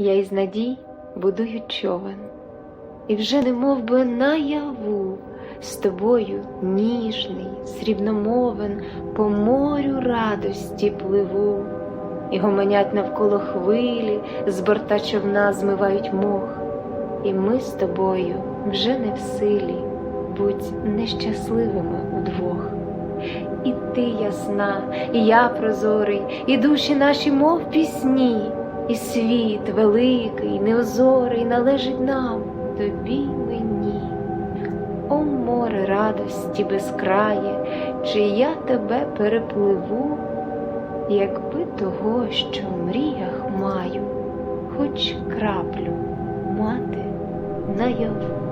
Я із надій будую човен, і вже не мов би наяву з тобою ніжний, срібномовен, по морю радості пливу, і гомонять навколо хвилі, з борта човна змивають мох, і ми з тобою вже не в силі, будь нещасливими удвох. І ти ясна, і я прозорий, і душі наші, мов пісні, і світ великий, неозорий належить нам, тобі мені. О море радості безкрає, чи я тебе перепливу, якби того, що в мріях маю, хоч краплю мати наяву.